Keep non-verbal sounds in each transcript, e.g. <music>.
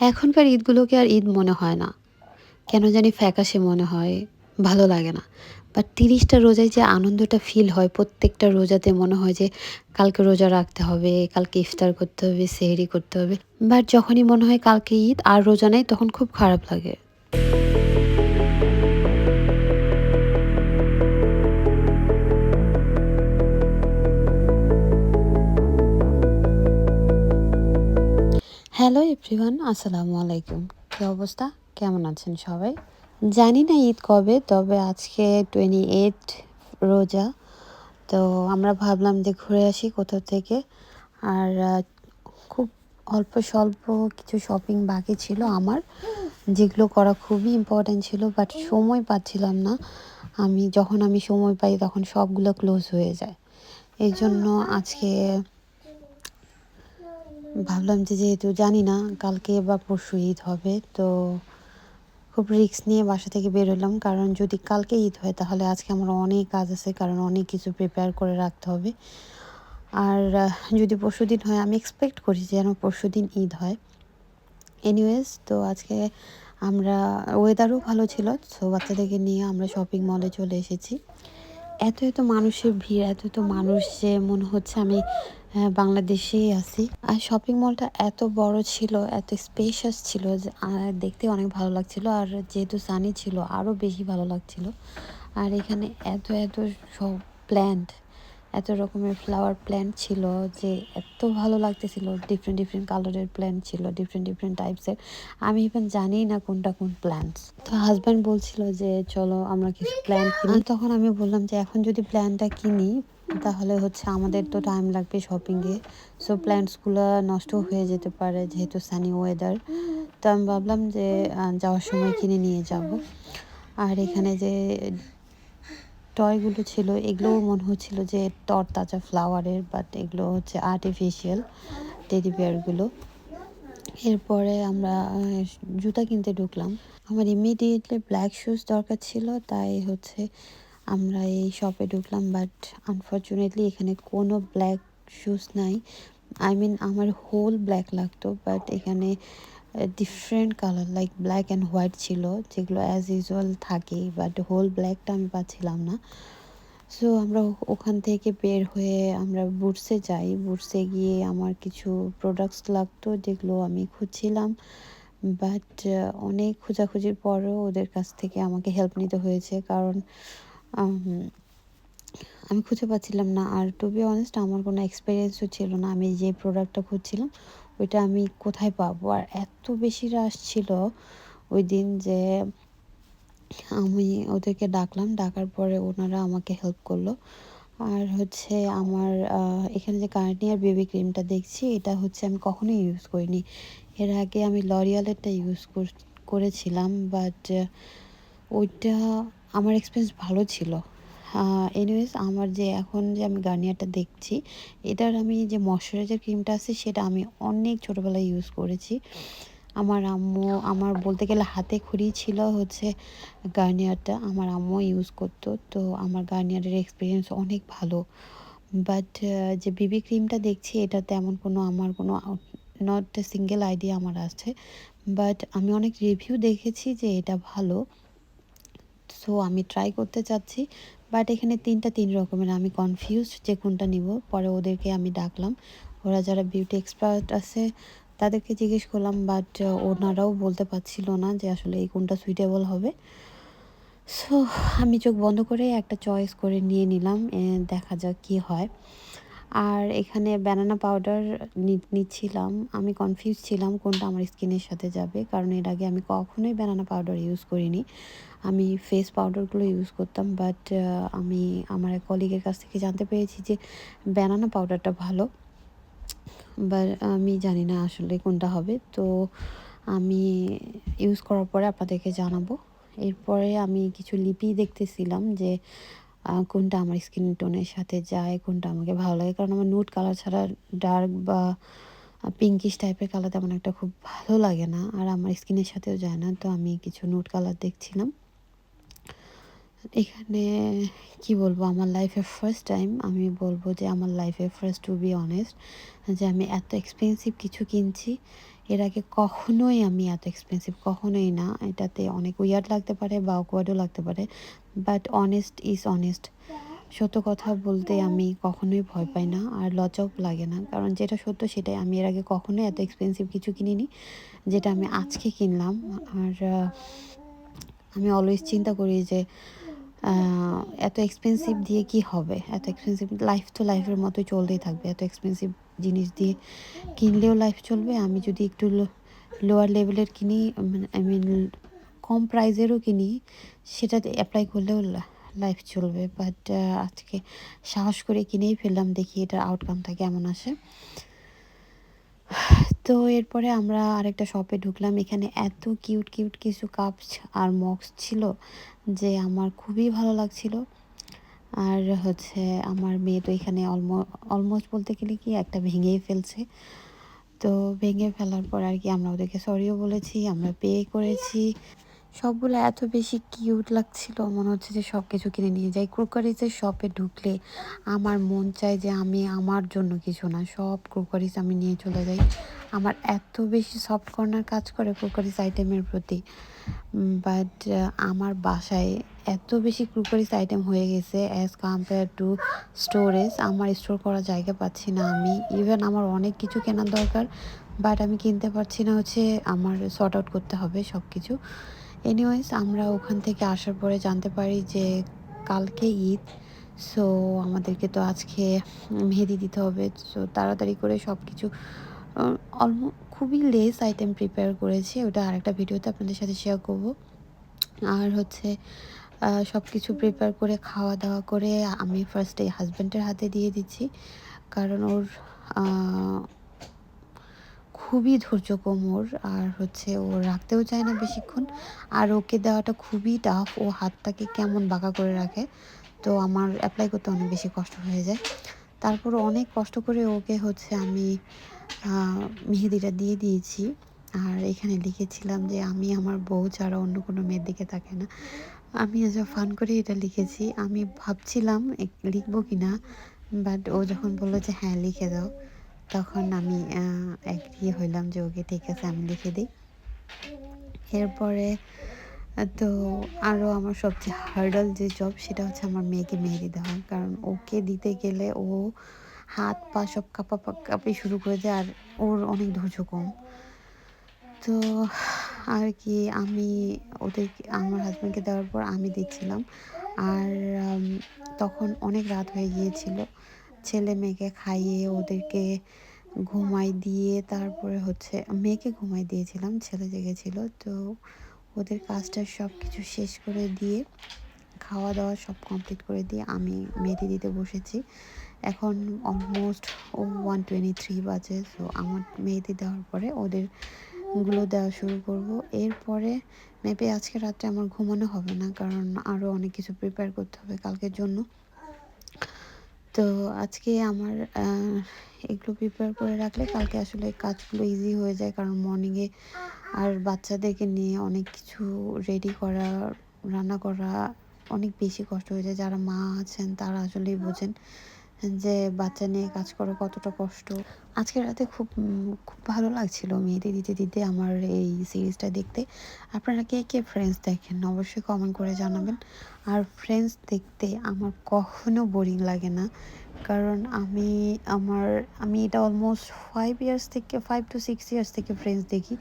এখনকার ঈদগুলোকে আর ঈদ মনে হয় না। কেন জানি ফ্যাকাশে মনে হয়, ভালো লাগে না। বাট তিরিশটা রোজায় যে আনন্দটা ফিল হয়, প্রত্যেকটা রোজাতে মনে হয় যে কালকে রোজা রাখতে হবে, কালকে ইফতার করতে হবে, সেহেরি করতে হবে। বাট যখনই মনে হয় কালকে ঈদ আর রোজা নেই, তখন খুব খারাপ লাগে। হ্যালো এভরিওয়ান, আসসালামু আলাইকুম। কী অবস্থা? কেমন আছেন সবাই? জানি না ঈদ কবে, তবে আজকে টোয়েন্টি এইট রোজা। তো আমরা ভাবলাম যে ঘুরে আসি কোথাও থেকে। আর খুব অল্প স্বল্প কিছু শপিং বাকি ছিল আমার, যেগুলো করা খুবই ইম্পর্ট্যান্ট ছিল বাট সময় পাচ্ছিলাম না। আমি, যখন আমি সময় পাই তখন সবগুলো ক্লোজ হয়ে যায়। এই জন্য আজকে ভাবলাম যে যেহেতু জানি না কালকে বা পরশু ঈদ হবে, তো খুব রিস্ক নিয়ে বাসা থেকে বেরোলাম কারণ যদি কালকে ঈদ হয় তাহলে আজকে আমার অনেক কাজ আছে, কারণ অনেক কিছু প্রিপেয়ার করে রাখতে হবে। আর যদি পরশু দিন হয় আমি এক্সপেক্ট করি যে যেন পরশু দিন ঈদ হয়। এনিওয়েজ তো আজকে আমরা ওয়েদারও ভালো ছিল সো বাচ্চাদেরকে নিয়ে আমরা শপিং মলে চলে এসেছি। এত এত মানুষের ভিড় এত এত মানুষ যে মনে হচ্ছে আমি বাংলাদেশেই আছি। আর শপিং মলটা এত বড় ছিল, এত স্পেশাস ছিল আর দেখতে অনেক ভালো লাগছিল। আর যেহেতু সানি ছিল আরও বেশি ভালো লাগছিল। আর এখানে এত এত সব প্ল্যান্ট এত রকমের ফ্লাওয়ার প্ল্যান্ট ছিল যে এত ভালো লাগতেছিল। ডিফারেন্ট ডিফারেন্ট কালারের প্ল্যান্ট ছিল ডিফারেন্ট ডিফারেন্ট টাইপসের আমি ইভেন জানি না কোনটা কোন প্ল্যান্টস তো হাজব্যান্ড বলছিল যে, চলো আমরা কিছু প্ল্যান্ট কিনি। তখন আমি বললাম যে, এখন যদি প্ল্যানটা কিনি, তাহলে হচ্ছে আমাদের তো টাইম লাগবে শপিংয়ে সো প্ল্যান্টসগুলো নষ্ট হয়ে যেতে পারে যেহেতু সানি ওয়েদার তো আমি ভাবলাম যে যাওয়ার সময় কিনে নিয়ে যাব। আর এখানে যে টয়গুলো ছিল, এগুলোও মনে হচ্ছিল যে তরতাজা ফ্লাওয়ারের বাট এগুলো হচ্ছে আর্টিফিশিয়াল টেডি বিয়ারগুলো এরপরে আমরা জুতা কিনতে ঢুকলাম। আমার ইমিডিয়েটলি ব্ল্যাক শুজ দরকার ছিল, তাই হচ্ছে আমরা এই শপে ঢুকলাম বাট আনফর্চুনেটলি এখানে কোনো ব্ল্যাক শুজ নাই। আই মিন আমার হোল ব্ল্যাক লাগতো বাট এখানে different colour like black and white ছিল, যেগুলো অ্যাজ ইউজুয়াল থাকে বাট হোল ব্ল্যাকটা আমি পাচ্ছিলাম না। সো আমরা ওখান থেকে বের হয়ে আমরা বুটসে যাই। বুটসে গিয়ে আমার কিছু প্রোডাক্টস লাগতো, যেগুলো আমি খুঁজছিলাম বাট অনেক খোঁজাখুঁজির পরেও ওদের কাছ থেকে আমাকে হেল্প নিতে হয়েছে, কারণ আমি খুঁজে পাচ্ছিলাম না। আর টু বি অনেস্ট আমার কোনো এক্সপিরিয়েন্সও ছিল না। আমি যে প্রোডাক্টটা খুঁজছিলাম ওইটা আমি কোথায় পাবো? আর এত বেশি রাশ ছিল ওই দিন যে আমি ওদেরকে ডাকলাম, ডাকার পরে ওনারা আমাকে হেল্প করল। আর হচ্ছে আমার এখানে যে গার্নিয়ার বেবি ক্রিমটা দেখছি, এটা হচ্ছে আমি কখনোই ইউজ করিনি। এর আগে আমি লরিয়ালেরটা ইউজ করেছিলাম বাট ওইটা আমার এক্সপিরিয়েন্স ভালো ছিল। এনিওয়েজ আমার যে এখন যে আমি গার্নিয়ারটা দেখছি, এটার আমি যে ময়শ্চারাইজার ক্রিমটা আছে, সেটা আমি অনেক ছোটোবেলায় ইউজ করেছি। আমার আম্মু, আমার বলতে গেলে হাতে খড়ি ছিল হচ্ছে গার্নিয়ারটা আমার আম্মু ইউজ করতো। তো আমার গার্নিয়ারের এক্সপিরিয়েন্স অনেক ভালো। বাট যে বিবি ক্রিমটা দেখছি, এটা তেমন কোনো আমার কোনো নট সিঙ্গেল আইডিয়া আমার আছে। বাট আমি অনেক রিভিউ দেখেছি যে এটা ভালো। সো আমি ট্রাই করতে চাচ্ছি। বাট এখানে তিনটা তিন রকমের, আমি কনফিউজ যে কোনটা নিব। পরে ওদেরকে আমি ডাকলাম। ওরা যারা বিউটি এক্সপার্ট আছে, তাদেরকে জিজ্ঞেস করলাম বাট ওনারাও বলতে পারছিল না যে আসলে এই কোনটা সুইটেবল হবে। সো আমি চোখ বন্ধ করে একটা চয়েস করে নিয়ে নিলাম দেখা যাক কি হয়। আর এখানে ব্যানানা পাউডার নিচ্ছিলাম। আমি কনফিউজ ছিলাম কোনটা আমার স্কিনের সাথে যাবে, কারণ এর আগে আমি কখনোই ব্যানানা পাউডার ইউজ করিনি। আমি ফেস পাউডারগুলো ইউজ করতাম বাট আমি আমার এক কলিগের কাছ থেকে জানতে পেরেছি যে ব্যানানা পাউডারটা ভালো। বা আমি জানি না আসলে কোনটা হবে। তো আমি ইউজ করার পরে আপনাদেরকে জানাব। এরপরে আমি কিছু লিপি দেখতেছিলাম যে কোনটা আমার স্কিন টোনের সাথে যায়, কোনটা আমাকে ভালো লাগে। কারণ আমার নুট কালার ছাড়া ডার্ক বা পিঙ্কিশ টাইপের কালার তেমন একটা খুব ভালো লাগে না। আর আমার স্কিনের সাথেও যায় না, তো আমি কিছু নুট কালার দেখছিলাম। এখানে, কি বলব, আমার লাইফে ফার্স্ট টাইম আমি বলব যে আমার লাইফে ফার্স্ট টু বি অনেস্ট যে আমি এত এক্সপেন্সিভ কিছু কিনছি। এর আগে কখনোই আমি এত এক্সপেন্সিভ কখনোই না। এটাতে অনেক উইয়ার্ড লাগতে পারে বা অকওয়ার্ডও লাগতে পারে বাট অনেস্ট ইজ অনেস্ট সত্য কথা বলতে আমি কখনোই ভয় পাই না, আর লজ্জাও লাগে না। কারণ যেটা সত্য সেটাই, আমি এর আগে কখনোই এত এক্সপেন্সিভ কিছু কিনিনি, যেটা আমি আজকে কিনলাম। আর আমি অলওয়েজ চিন্তা করি যে এত এক্সপেন্সিভ দিয়ে কি হবে? এত এক্সপেন্সিভ লাইফ তো লাইফের মতোই চলতেই থাকবে। এত এক্সপেন্সিভ জিনিস দিয়ে কিনলেও লাইফ চলবে। আমি যদি একটু লোয়ার লেভেলের কিনি মানে আই মিন কম প্রাইজেরও কিনি, সেটাতে অ্যাপ্লাই করলেও লাইফ চলবে। বাট আজকে সাহস করে কিনেই ফেললাম, দেখি এটার আউটকামটা কেমন আসে। তো এরপরে আমরা আরেকটা শপে ঢুকলাম। এখানে এত কিউট কিউট কিছু কাপস আর মগস ছিল যে আমার খুবই ভালো লাগছিল। আর হচ্ছে আমার মেয়ে তো এখানে অলমো অলমোস্ট বলতে গেলে কি একটা ভেঙেই ফেলছে। তো ভেঙে ফেলার পর আর কি আমরা ওদেরকে সরিও বলেছি, আমরা পে করেছি। সবগুলো এত বেশি কিউট লাগছিল। মনে হচ্ছে যে সব কিছু কিনে নিয়ে যাই। ক্রোকারিজের শপে ঢুকলে আমার মন চায় যে আমি আমার জন্য কিছু না। সব ক্রোকারিজ আমি নিয়ে চলে যাই। আমার এত বেশি সফট কর্নার কাজ করে ক্রোকারিজ আইটেমের প্রতি। বাট আমার বাসায় এত বেশি ক্রোকারিজ আইটেম হয়ে গেছে অ্যাজ কম্পেয়ার টু স্টোরেজ আমার স্টোর করার জায়গা পাচ্ছি না আমি। ইভেন আমার অনেক কিছু কেনার দরকার বাট আমি কিনতে পারছি না হচ্ছে আমার শর্ট আউট করতে হবে সব কিছু এনিওয়েজ আমরা ওখান থেকে আসার পরে জানতে পারি যে কালকে ঈদ সো আমাদেরকে তো আজকে মেহেদি দিতে হবে সো তাড়াতাড়ি করে সব কিছু অলমো খুবই লেস আইটেম প্রিপেয়ার করেছি, ওটা আরেকটা ভিডিওতে আপনাদের সাথে শেয়ার করব। আর হচ্ছে সব কিছু প্রিপেয়ার করে খাওয়া দাওয়া করে আমি ফার্স্টে হাজব্যান্ডের হাতে দিয়ে দিচ্ছি, কারণ ওর খুবই ধৈর্য কম ওর আর হচ্ছে ও রাখতেও চায় না বেশিক্ষণ। আর ওকে দেওয়াটা খুবই টাফ ও হাতটাকে কেমন বাঁকা করে রাখে, তো আমার অ্যাপ্লাই করতে অনেক বেশি কষ্ট হয়ে যায়। তারপর অনেক কষ্ট করে ওকে হচ্ছে আমি মেহেদিটা দিয়ে দিয়েছি। আর এখানে লিখেছিলাম যে, আমি আমার বউ ছাড়া অন্য কোনো মেয়ের দিকে তাকে না। আমি আজ ফান করে এটা লিখেছি। আমি ভাবছিলাম লিখব কি না বাট ও যখন বলল যে হ্যাঁ লিখে দাও। তখন আমি অ্যাগ্রি হইলাম যে, ওকে, ঠিক আছে, আমি লিখে দিই। এরপরে, তো আরও আমার সবচেয়ে হার্ডাল যে জব সেটা হচ্ছে আমার মেয়েকে মেহেদি দেওয়া। কারণ ওকে দিতে গেলে ও হাত, পা সব কাঁপা কাঁপি শুরু করে দেয়, আর ওর অনেক ধৈর্য কম। তো আর কি, আমি ওদের আমার হাজব্যান্ডকে দেওয়ার পর আমি দিচ্ছিলাম আর তখন অনেক রাত হয়ে গিয়েছিল। ছেলে মেয়েকে খাইয়ে ওদেরকে ঘুমাই দিয়ে তারপরে হচ্ছে, মেয়েকে ঘুমাই দিয়েছিলাম, ছেলে জেগেছিল। তো ওদের কাজটা সব কিছু শেষ করে দিয়ে খাওয়া দাওয়া সব কমপ্লিট করে দিয়ে আমি মেহেদি দিতে বসেছি। এখন অলমোস্ট ও ওয়ান টোয়েন্টি থ্রি বাজে সো আমার মেহেদি দেওয়ার পরে ওদেরগুলো দেওয়া শুরু করব। এরপরে মেবি আজকে রাত্রে আমার ঘুমানো হবে না, কারণ আরও অনেক কিছু প্রিপেয়ার করতে হবে কালকের জন্য। তো আজকে আমার এগুলো প্রিপেয়ার করে রাখলে কালকে আসলে কাজগুলো ইজি হয়ে যায়। কারণ মর্নিংয়ে আর বাচ্চাদেরকে নিয়ে অনেক কিছু রেডি করা, রান্না করা অনেক বেশি কষ্ট হয়ে যায়। যারা মা আছেন তারা আসলেই বোঝেন। যে বাচ্চা নিয়ে কাজ করা কতটা কষ্ট। আজকে রাতে খুব খুব ভালো লাগছিল মেয়েদের দিতে দিতে আমার এই সিরিজটা দেখতে। আপনারা কে কে ফ্রেন্ডস দেখেন অবশ্যই কমেন্ট করে জানাবেন। আর ফ্রেন্ডস দেখতে আমার কখনো বোরিং লাগে না। কারণ আমি, আমার, আমি এটা অলমোস্ট ফাইভ ইয়ার্স থেকে ফাইভ টু সিক্স ইয়ার্স থেকে ফ্রেন্ডস দেখি।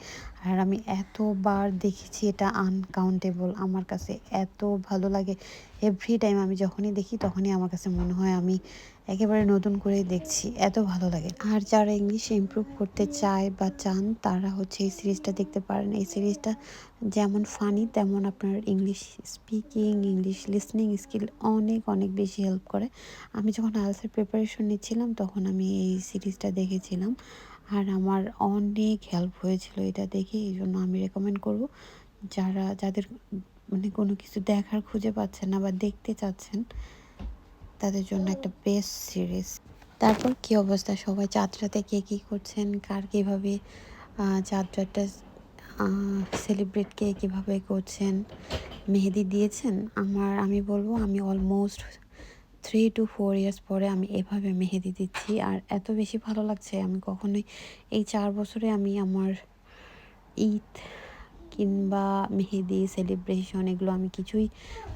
আর আমি এতবার দেখেছি এটা আনকাউন্টেবল আমার কাছে এত ভালো লাগে। এভরি টাইম আমি যখনই দেখি তখনই আমার কাছে মনে হয় আমি একেবারে নতুন করে দেখছি, এত ভালো লাগে। আর যারা ইংলিশে ইমপ্রুভ করতে চায় বা চান, তারা হচ্ছে এই সিরিজটা দেখতে পারেন। এই সিরিজটা যেমন ফানি তেমন আপনার English speaking English listening skill অনেক অনেক বেশি হেল্প করে। আমি যখন আইএলসের প্রিপারেশন নিচ্ছিলাম, তখন আমি এই সিরিজটা দেখেছিলাম। আর আমার অনেক হেল্প হয়েছিল এটা দেখে, এই জন্য আমি রেকমেন্ড করব। যারা, যাদের মানে কোনো কিছু দেখার খুঁজে পাচ্ছেন না বা দেখতে চাচ্ছেন তাদের জন্য একটা বেস্ট সিরিজ তারপর কি অবস্থা? সবাই যাত্রাতে কে কী করছেন? কার কীভাবে যাত্রাটা সেলিব্রেট কে কীভাবে করছেন? মেহেদি দিয়েছেন? আমার, আমি বলব, আমি almost three to four years পরে আমি এভাবে মেহেদি দিচ্ছি। আর এত বেশি ভালো লাগছে, আমি কখনোই এই চার বছরে আমি আমার ঈদ কিংবা মেহেদি সেলিব্রেশন এগুলো আমি কিছুই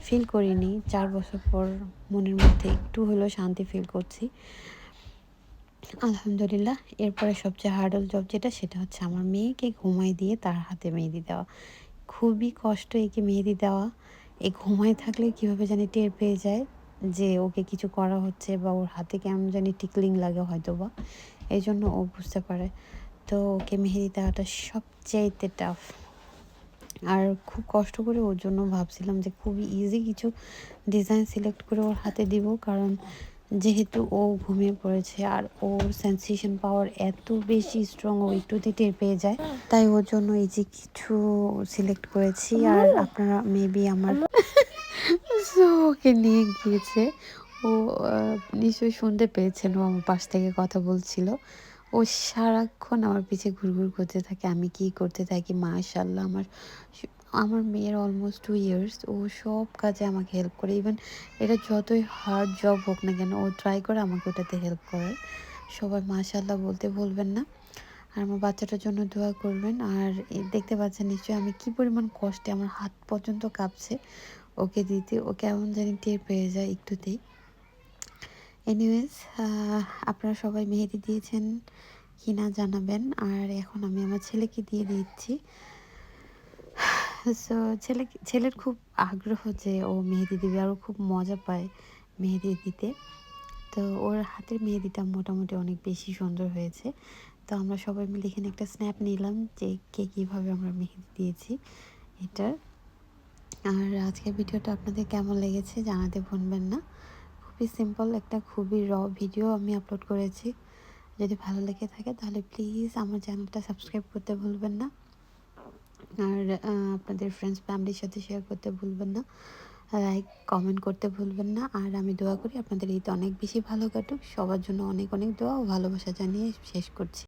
ফিল করিনি। চার বছর পর মনের মধ্যে একটু হলেও শান্তি ফিল করছি। আলহামদুলিল্লাহ, এরপরে সবচেয়ে হার্ডল জব যেটা, সেটা হচ্ছে আমার মেয়েকে ঘুমাই দিয়ে তার হাতে মেহেদি দেওয়া। খুবই কষ্ট একে মেহেদি দেওয়া। এ ঘুমায় থাকলে কীভাবে জানি টের পেয়ে যায় যে ওকে কিছু করা হচ্ছে বা ওর হাতে কেমন জানি টিকলিং লাগে হয়তো বা এই জন্য ও বুঝতে পারে। তো ওকে মেহেদি দেওয়াটা সবচাইতে টাফ আর খুব কষ্ট করে ওর জন্য ভাবছিলাম যে খুবই ইজি কিছু ডিজাইন সিলেক্ট করে ওর হাতে দিব। কারণ যেহেতু ও ঘুমিয়ে পড়েছে আর ওর সেন্সেশন পাওয়ার এত বেশি স্ট্রং ও একটুতে টের পেয়ে যায় তাই ওর জন্য ইজি কিছু সিলেক্ট করেছি। আর আপনারা মেবি আমার <laughs> সো ওকে নিয়ে গিয়েছে। ও নিশ্চয়ই শুনতে পেয়েছেন ও আমার পাশ থেকে কথা বলছিল। ও সারাক্ষণ আমার পিছে ঘুরঘুর করতে থাকে, আমি কি করতে থাকি মাশাল্লাহ আমার আমার মেয়ের অলমোস্ট টু ইয়ার্স ও সব কাজে আমাকে হেল্প করে ইভেন এটা যতই হার্ড জব হোক না কেন, ও ট্রাই করে আমাকে ওটাতে হেল্প করার সবাই মাশাল্লাহ বলতে ভুলবেন না, আর আমার বাচ্চাটার জন্য দোয়া করবেন, আর দেখতে পাচ্ছেন নিশ্চয়ই আমি কি পরিমাণ কষ্টে আমার হাত পর্যন্ত কাঁপছে, ওকে দিতে, ও কেমন জানি টের পেয়ে যায় একটুতেই। এনিওয়েজ আপনারা সবাই মেহেদি দিয়েছেন কি না জানাবেন। আর এখন আমি আমার ছেলেকে দিয়ে দিচ্ছি। সো ছেলে ছেলের খুব আগ্রহ যে ও মেহেদি দিবে আর ও খুব মজা পায় মেহেদি দিতে। তো ওর হাতের মেহেদিটা মোটামুটি অনেক বেশি সুন্দর হয়েছে। তো আমরা সবাই মিলে এখানে একটা স্ন্যাপ নিলাম যে কে কীভাবে আমরা মেহেদি দিয়েছি এটার। আর আজকের ভিডিওটা আপনাদের কেমন লেগেছে জানাতে ভুলবেন না। খুবই সিম্পল একটা খুবই র ভিডিও আমি আপলোড করেছি। যদি ভালো লেগে থাকে তাহলে প্লিজ আমার চ্যানেলটা সাবস্ক্রাইব করতে ভুলবেন না। আর আপনাদের ফ্রেন্ডস ফ্যামিলির সাথে শেয়ার করতে ভুলবেন না। লাইক কমেন্ট করতে ভুলবেন না। আর আমি দোয়া করি আপনাদের ঈদ অনেক বেশি ভালো কাটুক। সবার জন্য অনেক অনেক দোয়া ও ভালোবাসা জানিয়ে শেষ করছি।